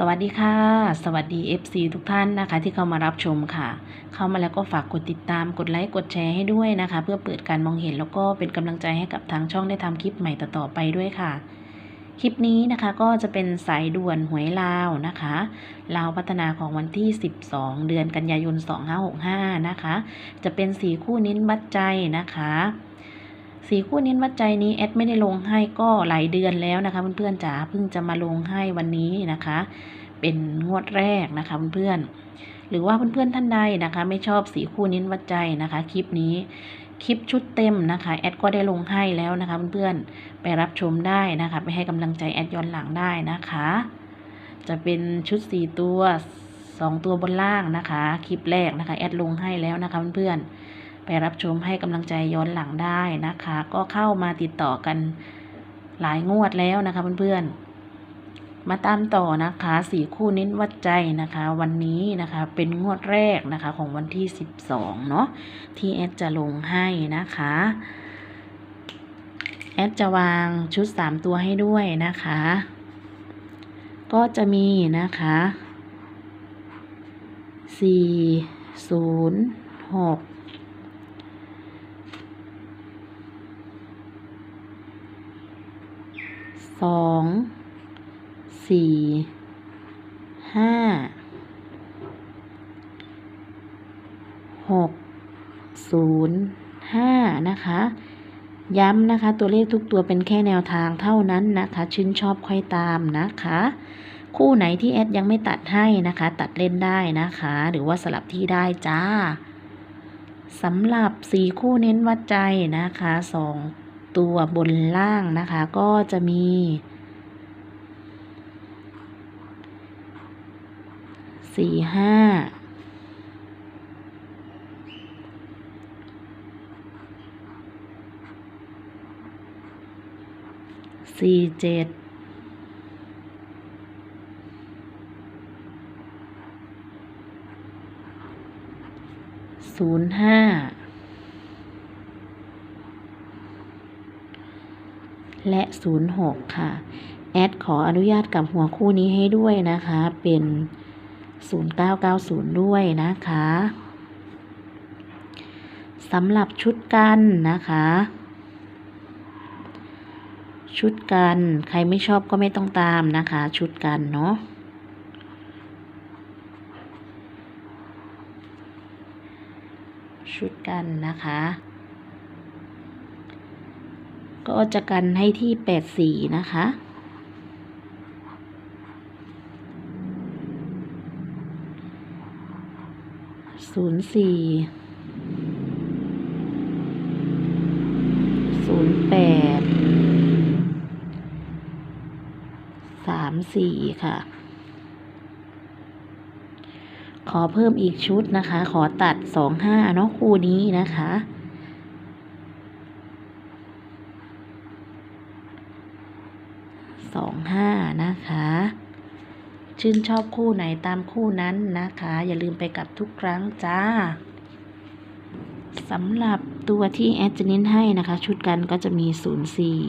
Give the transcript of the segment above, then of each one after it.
สวัสดีค่ะ สวัสดี FC ทุกท่านนะคะ ที่เข้ามารับชมค่ะ เข้ามาแล้วก็ฝากกดติดตามกดไลค์กดแชร์ให้ด้วยนะคะ เพื่อเปิดการมองเห็นแล้วก็เป็นกำลังใจให้กับทางช่องได้ทำคลิปใหม่ต่อๆไปด้วยค่ะ คลิปนี้นะคะก็จะเป็นสายด่วนหวยลาวนะคะลาวพัฒนาของวันที่ 12 เดือนกันยายน 2565 นะคะ จะเป็นสีคู่นิ้นวัดใจนะคะ สีคู่นิ้นวัดใจนี้แอดไม่ได้ลงให้ก็หลายเดือนแล้วนะคะเพื่อนๆจ๋าเพิ่งจะมาลงให้วันนี้นะคะ เป็นงวดแรกนะคะเพื่อนๆหรือว่าเพื่อนๆท่านใดนะคะ ไม่ชอบสีคู่นิ้นวัดใจนะคะ คลิปนี้คลิปชุดเต็มนะคะแอดก็ได้ลงให้แล้วนะคะเพื่อนๆไปรับชมได้นะคะ ไปให้กำลังใจแอดย้อนหลังได้นะคะ จะเป็นชุดสี่ตัวสองตัวบนล่างนะคะ คลิปแรกนะคะแอดลงให้แล้วนะคะเพื่อนๆ ไปรับชมให้กำลังใจย้อนหลังได้นะคะ ก็เข้ามาติดต่อกันหลายงวดแล้วนะคะเพื่อนๆ มาตามต่อนะคะสี่คู่นิ้นวัดใจนะคะ วันนี้นะคะเป็นงวดแรกนะคะของวันที่12เนาะที่แอดจะลงให้นะคะแอดจะวางชุด3ตัวให้ด้วยนะคะ ก็จะมีนะคะสี่ศูนย์หก สองสี่ห้าหกศูนย์ห้านะคะ ย้ำนะคะ ตัวเลขทุกตัวเป็นแค่แนวทางเท่านั้นนะคะ ชื่นชอบค่อยตามนะคะ คู่ไหนที่แอดยังไม่ตัดให้นะคะ ตัดเล่นได้นะคะ หรือว่าสลับที่ได้จ้าสำหรับสีคู่เน้นวัดใจนะคะสอง ตัวบนล่างนะคะ ก็จะมีสี่ห้าสี่เจ็ดศูนย์ห้า และ 06 ค่ะ แอดขออนุญาตกับหัวคู่นี้ให้ด้วยนะคะ เป็น 0990 ด้วยนะคะสำหรับชุดกันนะคะ ชุดกันใครไม่ชอบก็ไม่ต้องตามนะคะ ชุดกันเนาะชุดกันนะคะ ก็จะกันให้ที่แปดสี่นะคะ ศูนย์สี่ ศูนย์แปด สามสี่ค่ะ ขอเพิ่มอีกชุดนะคะ ขอตัดสองห้าเนาะคู่นี้นะคะ สองห้านะคะ ชื่นชอบคู่ไหนตามคู่นั้นนะคะ อย่าลืมไปกลับทุกครั้งจ้าสำหรับตัวที่แอดจะเน้นให้นะคะ ชุดกันก็จะมีศูนย์สี่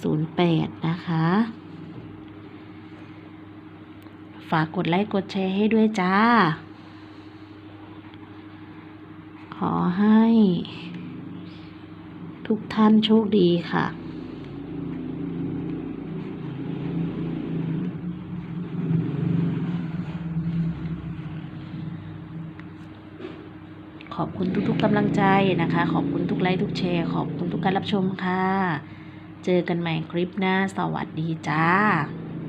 ศูนย์แปดนะคะ ฝากกดไลค์กดแชร์ให้ด้วยจ้า ขอให้ทุกท่านโชคดีค่ะ ขอบคุณทุกๆกำลังใจนะคะ ขอบคุณทุกไลค์ทุกแชร์ ขอบคุณทุกการรับชมค่ะ เจอกันใหม่คลิปหน้า สวัสดีจ้า